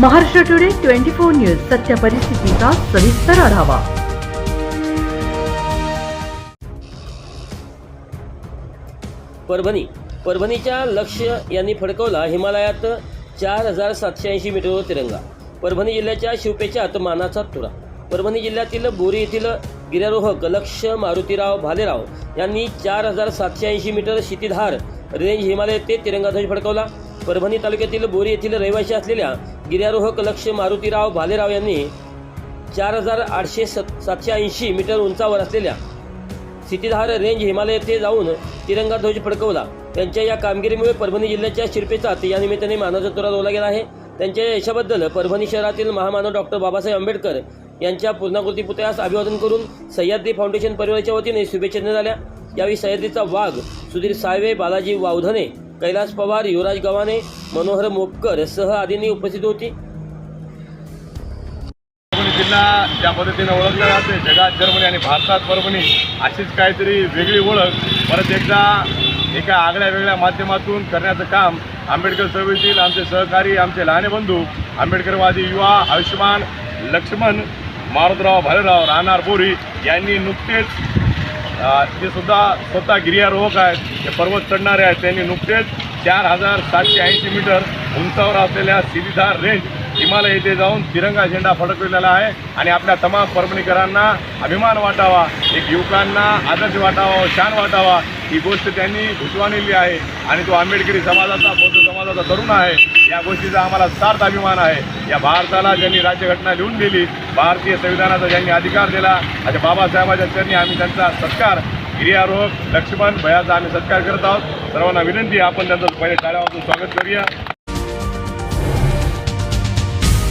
Maharashtra today twenty four news सत्य परिस्थितीचा सविस्तर आढावा. परभणी. परभणीच्या लक्ष यांनी फडकवला हिमालयात चार हजार सातशे ऐंशी मीटरवर तिरंगा. परभणी जिल्ह्याच्या शिवपेच्यात मानाचा तुरा. परभणी जिल्ह्यातील बोरी येथील गिर्यारोहक लक्ष मारुतीराव भालेराव यांनी चार हजार सातशे ऐंशी मीटर क्षितिधार रेंज हिमालय ते तिरंगा ध्वज फडकवला. परभणी तालुक्यातील बोरी येथील रहिवासी असलेल्या गिर्यारोहक लक्ष मारुतीराव भालेराव यांनी चार हजार आठशे सत सातशे ऐंशी मीटर उंचावर असलेल्या सिटीधार रेंज हिमालय येथे जाऊन तिरंगा ध्वज फडकवला. त्यांच्या या कामगिरीमुळे परभणी जिल्ह्याच्या शिरपेचात या निमित्ताने मानाचा तुरा रोवला गेला आहे. त्यांच्या यशाबद्दल परभणी शहरातील महामानव डॉक्टर बाबासाहेब आंबेडकर यांच्या पूर्णाकृती पुतळ्यास अभिवादन करून सह्याद्री फाउंडेशन परिवाराच्या वतीने शुभेच्छा देण्यात आल्या. यावेळी सह्याद्रीचा वाघ सुधीर साळवे बालाजी वावधने कैलास पवार युवराज गव्हाणे मनोहर मोपकर सह आदींनी उपस्थित होती. परभणी जिल्हा ज्या पद्धतीनं ओळखलं जाते जगात जर्मनी आणि भारतात परभणी अशीच काहीतरी वेगळी ओळख. परत एकदा एका आगळ्या वेगळ्या माध्यमातून करण्याचं काम आंबेडकर चळवळीतील आमचे सहकारी आमचे लहाने बंधू आंबेडकरवादी युवा आयुष्यमान लक्ष्मण मारुतराव भालेराव राहणार बोरी यांनी नुकतेच ते सुद्धा स्वतः गिर्यारोहक आहेत ते पर्वत चढणारे आहेत त्यांनी नुकतेच चार हजार सातशे ऐंशी मीटर उंचावर असलेल्या सिरीधार रेंज हिमालय येथे जाऊन तिरंगा झेंडा फडकविलेला आहे आणि आपल्या तमाम परभणीकरांना अभिमान वाटावा एक युवकांना आदर्श वाटावा शान वाटावा ही गोष्ट त्यांनी भुजवानेली आहे आणि तो आंबेडकरी समाजाचा बौद्ध समाजाचा तरुण आहे. या गोष्टीचा आम्हाला सार्थ अभिमान आहे. या भारताला ज्यांनी राज्यघटना लिहून दिली भारतीय संविधानाचा ज्यांनी अधिकार दिला अशा बाबासाहेबांच्या चरणी आम्ही त्यांचा सत्कार गिर्यारोहक लक्ष्मण भयाचा आम्ही सत्कार करत आहोत. सर्वांना विनंती आपण त्यांचं पहिले टाळ्यावाजून स्वागत करूया.